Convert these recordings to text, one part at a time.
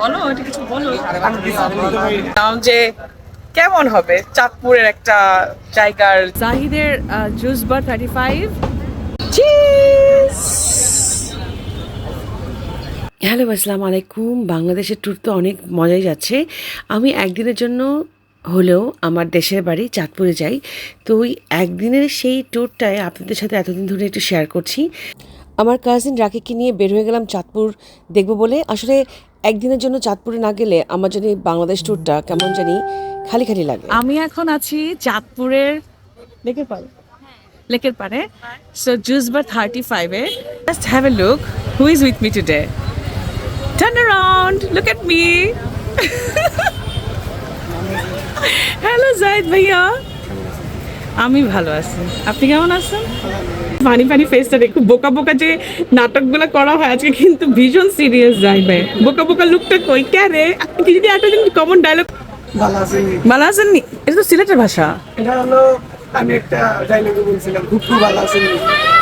বলো এটা কিছু বলো। যে কেমন হবে? চাঁদপুরের একটা জায়গার জাহিদের juice bar thirty five hello আসসালামু আলাইকুম। বাংলাদেশের ট্যুর তো অনেক মজাই যাচ্ছে। আমি একদিনের জন্য হলেও আমার দেশের বাড়ি চাঁদপুরে যাই। তো ওই একদিনের সেই ট্যুরটায় আপনাদের সাথে এতদিন ধরে একটু শেয়ার করছি। আমার কাজিন রাকিকে নিয়ে বের হয়ে গেলাম চাঁদপুর দেখব বলে। আসলে একদিনের জন্য চাঁদপুরে না গেলে আমার জানি বাংলাদেশ ট্যুরটা কেমন জানি খালি খালি লাগে। আমি এখন আছি চাঁদপুরের লেকের পাড়ে। লেকের পাড়ে। সো জুস বার থার্টি ফাইভে just have a look who is with me today turn around look at me hello Zahid ভাইয়া। আমি ভালো আছি। আপনি কেমন আছেন? ফানি ফানি ফেসটা দেখো বোকা বোকা যে নাটকগুলো করা হয় আজকে কিন্তু ভীষণ সিরিয়াস যাইবে। বোকা বোকা লুকটা কই? কে রে? কি যদি একটা কমন ডায়লগ ভালো আছেনি আছেননি এটা তো সিলেটের ভাষা। এটা হলো আমি একটা ডাইলগে বলছিলাম হুক্কু ভালো আছেনি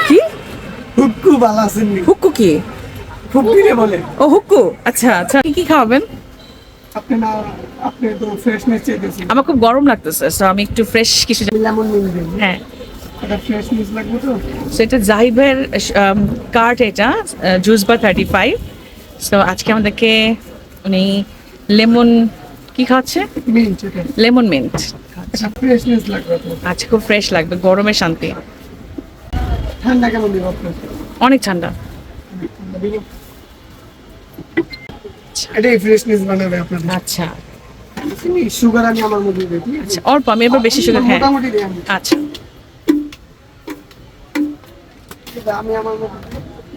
কি? হুক্কু ভালো আছেনি হুক্কু কি? ফুপিরে বলে। ও হুক্কু? আচ্ছা আচ্ছা। কি কি খাওয়াবেন? আপনি না আপনি তো ফ্রেশনেস চেয়েছেন আমার খুব গরম লাগতেছে সো আমি একটু ফ্রেশ কিছু লেমন নিন হ্যাঁ। সো এটা জাহিবের কার্ট এটা juice bar thirty five so আজকে আমাদেরকে উনি লেমন কি খাচ্ছে? লেমন মিন্ট আজকে খুব ফ্রেশ লাগবে গরমের শান্তি। ঠান্ডা কেমন অনেক ঠান্ডা। ঠান্ডা এটাই ফ্রেশনেস বানাবে আপনার আচ্ছা। চিনি সুগার আমি আমার মধ্যে দিই আচ্ছা অল্প আমি এবার বেশি সুগার হ্যাঁ। মোটামুটি আচ্ছা। এটা আমি আমার।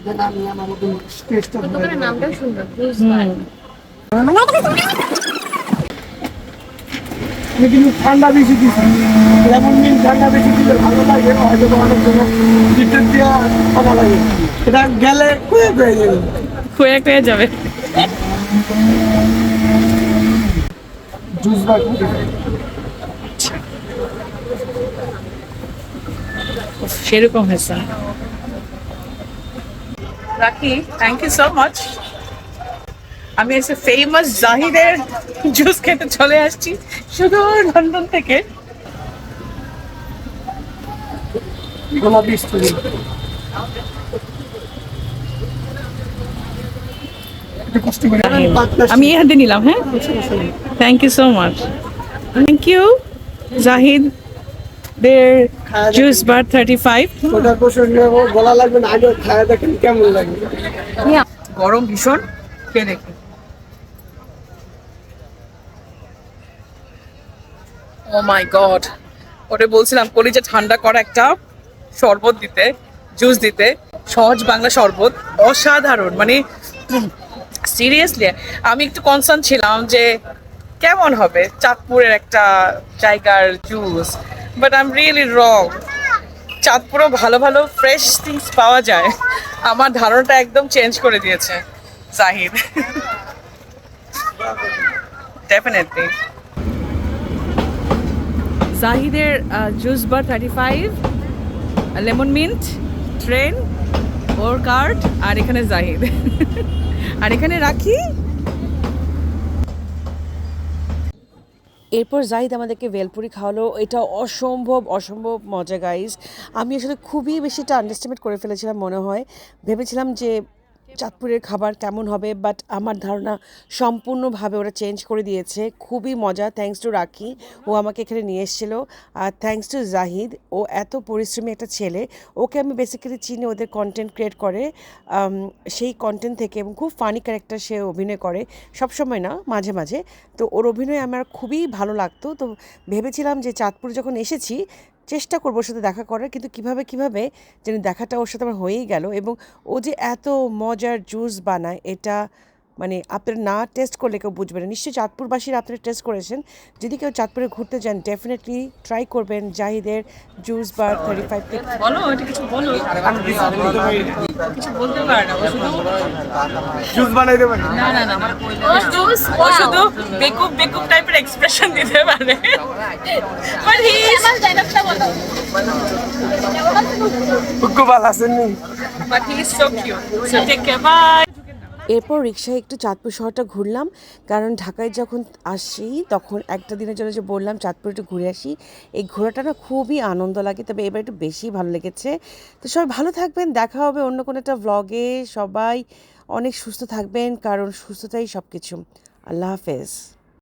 দেন আমি আমার টেস্টটা আমি কিন্তু ঠান্ডা বেশি দিচ্ছি লেমন ঠান্ডা বেশি দিলে ভালো লাগে হয়তো বা অনেক জন্য বিদ্যুৎ দেওয়া ভালো লাগে। এটা গেলে কুয়ে যাবে। খুয়ে খুয়ে যাবে। জুস বা সেরকম হয়েছে। রাখি। থ্যাংক ইউ সো মাচ আমি এসে ফেমাস জাহিদের জুস খেতে চলে আসছি শুধু লন্ডন থেকে। গোলাপি আমি এই হাতে নিলাম হ্যাঁ? Thank you so much thank you Zahid there juice bar thirty five ওটার গলা লাগবে না আগে খায় দেখেন কেমন লাগে। গরম ভীষণ খেয়ে দেখি ও মাই গড ওটা বলছিলাম কলিজা ঠান্ডা করা একটা শরবত দিতে জুস দিতে সহজ বাংলা শরবত অসাধারণ। মানে সিরিয়াসলি আমি একটু কনসার্ন ছিলাম যে কেমন হবে চাঁদপুরের একটা জায়গার juice but I am really wrong চাঁদপুরও ভালো ভালো ফ্রেশ থিংস পাওয়া যায়। আমার ধারণাটা একদম চেঞ্জ করে দিয়েছে, Zahid. Definitely জাহিদের juice bar thirty five lemon mint train ওর কার্ড আর এখানে জাহিদ। আর এখানে রাখি এরপর জাহিদ আমাদেরকে ভেলপুরি খাওয়ালো। এটা অসম্ভব অসম্ভব মজা গাইজ আমি আসলে খুবই বেশি এটা আন্ডারস্টিমেট করে ফেলেছিলাম, মনে হয়। ভেবেছিলাম যে চাঁদপুরের খাবার কেমন হবে? বাট আমার ধারণা সম্পূর্ণভাবে ওরা চেঞ্জ করে দিয়েছে। খুবই মজা। থ্যাঙ্কস টু রাখি। ও আমাকে এখানে নিয়ে এসেছিল। আর থ্যাঙ্কস টু জাহিদ। ও এত পরিশ্রমী একটা ছেলে। ওকে আমি বেসিক্যালি চিনি। ওদের কন্টেন্ট ক্রিয়েট করে। সেই কন্টেন্ট থেকে এবং খুব ফানি ক্যারেক্টার সে অভিনয় করে। সবসময় না, মাঝে মাঝে। তো ওর অভিনয় আমার খুবই ভালো লাগতো। তো ভেবেছিলাম যে চাঁদপুর যখন এসেছি চেষ্টা করব ওর সাথে দেখা করার, কিন্তু কীভাবে কীভাবে যেন দেখাটা ওর সাথে আমার হয়েই গেল এবং ও যে এত মজার জুস বানায়, এটা মানে আপনারা না টেস্ট করলে কেউ বুঝবে না। নিশ্চয়ই চাঁদপুরবাসীরা আপনারা টেস্ট করেছেন। যদি কেউ চাঁদপুরে ঘুরতে যান ডেফিনেটলি ট্রাই করবেন জাহিদের জুস বার থার্টি ফাইভ থেকে বলো এটা কিছু বলো। কিছু বলতে পারে না শুধু জুস বানাইতে পারি না না না আমার ও শুধু বেকুব বেকুব টাইপের এক্সপ্রেশন দিতে পারে। বাট হি ইজ হুক্কু ভালো আছেননি but he is so cute so take care bye এরপর রিক্সায় একটু চাঁদপুর শহরটা ঘুরলাম। কারণ ঢাকায় যখন আসি, তখন একটা দিনের জন্য যে বললাম, চাঁদপুর একটু ঘুরে আসি, এই ঘোরাটা না খুবই আনন্দ লাগে। তবে এবার একটু বেশি ভালো লেগেছে। তো সবাই ভালো থাকবেন, দেখা হবে অন্য কোনো একটা ব্লগে সবাই অনেক সুস্থ থাকবেন, কারণ সুস্থতাই সব কিছু আল্লাহ হাফেজ।